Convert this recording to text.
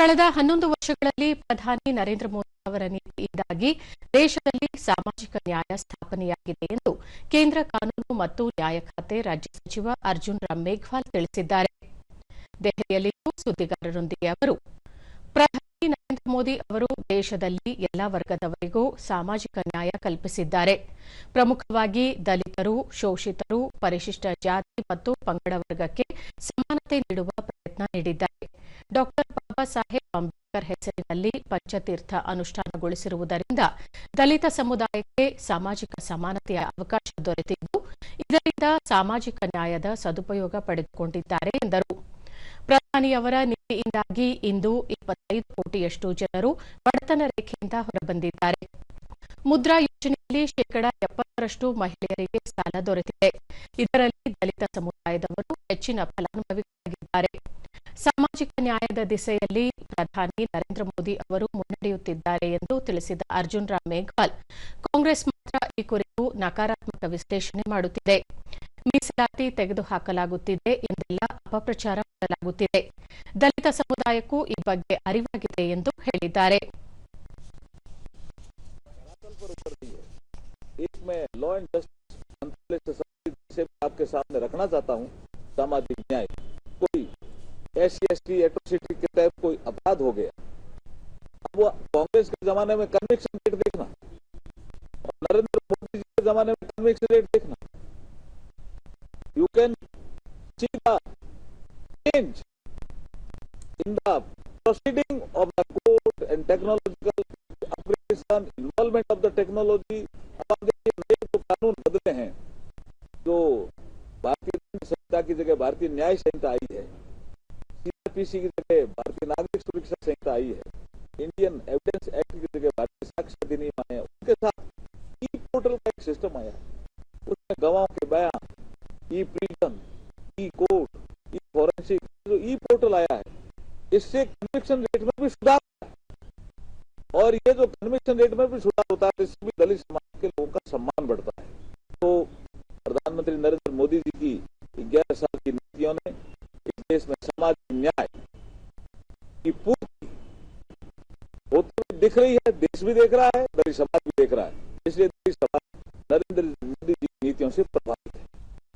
ಕಳೆದ ಹನ್ನೊಂದು ವರ್ಷಗಳಲ್ಲಿ ಪ್ರಧಾನಿ ನರೇಂದ್ರ ಮೋದಿ ಅವರ ನೀತಿಯಿಂದಾಗಿ ದೇಶದಲ್ಲಿ ಸಾಮಾಜಿಕ ನ್ಯಾಯ ಸ್ಥಾಪನೆಯಾಗಿದೆ ಎಂದು ಕೇಂದ್ರ ಕಾನೂನು ಮತ್ತು ನ್ಯಾಯ ಖಾತೆ ರಾಜ್ಯ ಸಚಿವ ಅರ್ಜುನ್ ರಾಮ್ ಮೇಘ್ವಾಲ್ ತಿಳಿಸಿದ್ದಾರೆ. ದೆಹಲಿಯಲ್ಲಿಂದು ಸುದ್ದಿಗಾರರೊಂದಿಗೆ ಅವರು, ಪ್ರಧಾನಿ ನರೇಂದ್ರ ಮೋದಿ ಅವರು ದೇಶದಲ್ಲಿ ಎಲ್ಲಾ ವರ್ಗದವರಿಗೂ ಸಾಮಾಜಿಕ ನ್ಯಾಯ ಕಲ್ಪಿಸಿದ್ದಾರೆ. ಪ್ರಮುಖವಾಗಿ ದಲಿತರು, ಶೋಷಿತರು, ಪರಿಶಿಷ್ಟ ಜಾತಿ ಮತ್ತು ಪಂಗಡ ವರ್ಗಕ್ಕೆ ಸಮಾನತೆ ನೀಡುವ ಪ್ರಯತ್ನ ನೀಡಿದ್ದಾರೆ. ಡಾ ಬಾಬಾ ಸಾಹೇಬ್ ಅಂಬೇಡ್ಕರ್ ಹೆಸರಿನಲ್ಲಿ ಪಂಚತೀರ್ಥ ಅನುಷ್ಠಾನಗೊಳಿಸಿರುವುದರಿಂದ ದಲಿತ ಸಮುದಾಯಕ್ಕೆ ಸಾಮಾಜಿಕ ಸಮಾನತೆಯ ಅವಕಾಶ ದೊರೆತಿದ್ದು, ಇದರಿಂದ ಸಾಮಾಜಿಕ ನ್ಯಾಯದ ಸದುಪಯೋಗ ಪಡೆದುಕೊಂಡಿದ್ದಾರೆ ಎಂದರು. ಪ್ರಧಾನಿಯವರ ನೀತಿಯಿಂದಾಗಿ ಇಂದು ಇಪ್ಪತ್ತೈದು ಕೋಟಿಯಷ್ಟು ಜನರು ಬಡತನ ರೇಖೆಯಿಂದ ಹೊರಬಂದಿದ್ದಾರೆ. ಮುದ್ರಾ ಯೋಜನೆಯಲ್ಲಿ ಶೇಕಡ ಎಪ್ಪತ್ತರಷ್ಟು ಮಹಿಳೆಯರಿಗೆ ಸಾಲ ದೊರೆತಿದೆ. ಇದರಲ್ಲಿ ದಲಿತ ಸಮುದಾಯದವರು ಹೆಚ್ಚಿನ ಫಲಾನುಭವಿಗಳಾಗಿದ್ದಾರೆ ಸಾಮಾಜಿಕ ನ್ಯಾಯದ ದಿಸೆಯಲ್ಲಿ ಪ್ರಧಾನಿ ನರೇಂದ್ರ ಮೋದಿ ಅವರು ಮುನ್ನಡೆಯುತ್ತಿದ್ದಾರೆ ಎಂದು ತಿಳಿಸಿದ ಅರ್ಜುನ್ ರಾಮ್ ಮೇಘ್ವಾಲ್ ಕಾಂಗ್ರೆಸ್ ಮಾತ್ರ ಈ ಕುರಿತು ನಕಾರಾತ್ಮಕ ವಿಶ್ಲೇಷಣೆ ಮಾಡುತ್ತಿದೆ ಮೀಸಲಾತಿ ತೆಗೆದುಹಾಕಲಾಗುತ್ತಿದೆ ಎಂದೆಲ್ಲ ಅಪಪ್ರಚಾರ ಮಾಡಲಾಗುತ್ತಿದೆ ದಲಿತ ಸಮುದಾಯಕ್ಕೂ ಈ ಬಗ್ಗೆ ಅರಿವಾಗಿದೆ ಎಂದು ಹೇಳಿದ್ದಾರೆ धरातल पर उतर रही है एक मैं लॉ एंड जस्टिस मंत्रालय से संबंधित विषय भी आपके सामने रखना चाहता हूँ सामाजिक न्याय कोई एस सी एट्रोसिटी के तहत कोई अपराध हो गया अब वो कांग्रेस के जमाने में कन्विक्शन रेट देखना और नरेंद्र मोदी जी के जमाने में कन्विक्शन रेट देखना you can see the change in the proceeding of the code and technological upgradation, involvement of the. अब आप देखिए नए जो कानून बदले हैं जो भारतीय संहिता की जगह भारतीय न्याय संहिता है की जगह भारतीय नागरिक सुरक्षा संहिता आई है। इंडियन एविडेंस एक्ट की जगह भारतीय साक्ष्य अधिनियम आया है। उसके साथ ई पोर्टल का एक सिस्टम आया है। उसमें गवाहों के बयान e prison e court e forensic जो ई पोर्टल आया है, इससे कन्विक्शन रेट में भी सुधार। और ये जो कन्विक्शन रेट में भी सुधार होता है इससे भी दलित समाज के लोगों का सम्मान बढ़ता है। तो प्रधानमंत्री नरेंद्र मोदी जी की ग्यारह की पूर्ति। होती तो दिख रही है, देश भी देख रहा है, दलित समाज भी देख रहा है। इसलिए दलित